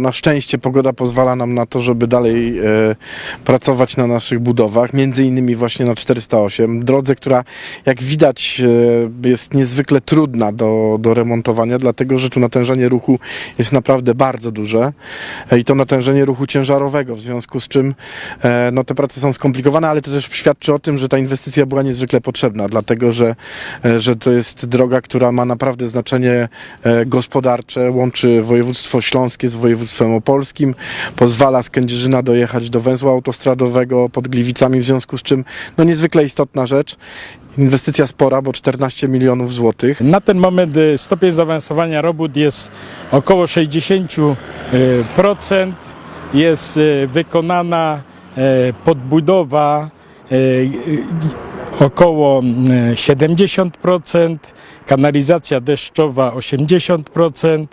Na szczęście pogoda pozwala nam na to, żeby dalej e, pracować na naszych budowach, między innymi właśnie na 408, drodze, która jak widać e, jest niezwykle trudna do, do remontowania, dlatego że tu natężenie ruchu jest naprawdę bardzo duże e, i to natężenie ruchu ciężarowego, w związku z czym e, no, te prace są skomplikowane, ale to też świadczy o tym, że ta inwestycja była niezwykle potrzebna, dlatego że, e, że to jest droga, która ma naprawdę znaczenie e, gospodarcze, łączy województwo śląskie z województwem opolskim, pozwala z Kędzierzyna dojechać do węzła autostradowego pod Gliwicami, w związku z czym no niezwykle istotna rzecz. Inwestycja spora, bo 14 milionów złotych. Na ten moment y, stopień zaawansowania robót jest około 60%. Jest y, wykonana y, podbudowa y, y, około y, 70%, kanalizacja deszczowa 80%,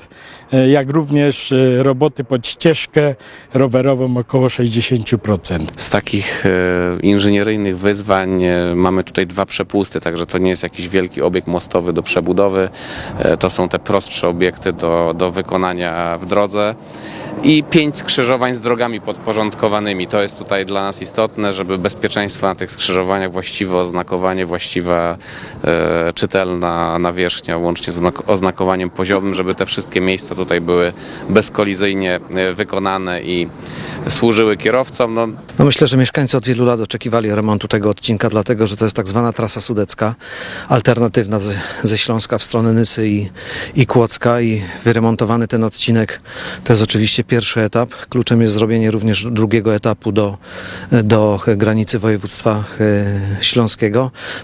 y, jak również y, roboty pod ścieżkę rowerową około 60%. Z takich e, inżynieryjnych wyzwań e, mamy tutaj dwa przepusty, także to nie jest jakiś wielki obiekt mostowy do przebudowy. E, To są te prostsze obiekty do, do wykonania w drodze. I pięć skrzyżowań z drogami podporządkowanymi. To jest tutaj dla nas istotne, żeby bezpieczeństwo na tych skrzyżowaniach, właściwe oznakowanie, właściwa e, czytelna nawierzchnia, łącznie z oznak- oznakowaniem poziomym, żeby te wszystkie miejsca tutaj były bezkolizyjnie e, wykonane i służyły kierowcom. No, No myślę, że mieszkańcy od wielu lat oczekiwali remontu tego odcinka, dlatego że to jest tak zwana trasa sudecka, alternatywna ze, ze Śląska w stronę Nysy i, i Kłodzka i wyremontowany ten odcinek to jest oczywiście pierwszy etap. Kluczem jest zrobienie również drugiego etapu do, do granicy województwa e,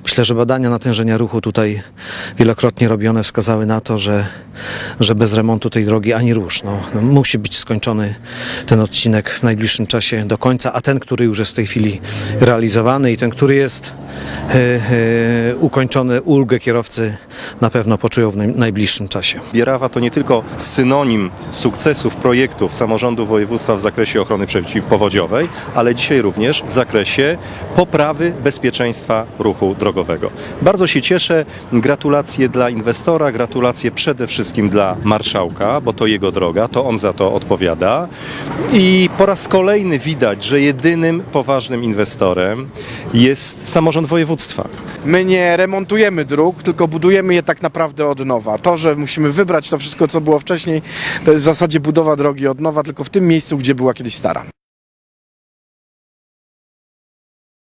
Myślę, że badania natężenia ruchu tutaj wielokrotnie robione wskazały na to, że, że bez remontu tej drogi ani rusz. No, no, musi być skończony ten odcinek w najbliższym czasie do końca, a ten, który już jest w tej chwili realizowany i ten, który jest e, e, ukończony, ulgę kierowcy na pewno poczują w naj, najbliższym czasie. Bierawa to nie tylko synonim sukcesów projektów samorządu województwa w zakresie ochrony przeciwpowodziowej, ale dzisiaj również w zakresie poprawy bezpieczeństwa ruchu drogowego. Bardzo się cieszę. Gratulacje dla inwestora, gratulacje przede wszystkim dla marszałka, bo to jego droga, to on za to odpowiada. I po raz kolejny widać, że jedynym poważnym inwestorem jest samorząd województwa. My nie remontujemy dróg, tylko budujemy je tak naprawdę od nowa. To, że musimy wybrać to wszystko, co było wcześniej, to jest w zasadzie budowa drogi od nowa, tylko w tym miejscu, gdzie była kiedyś stara.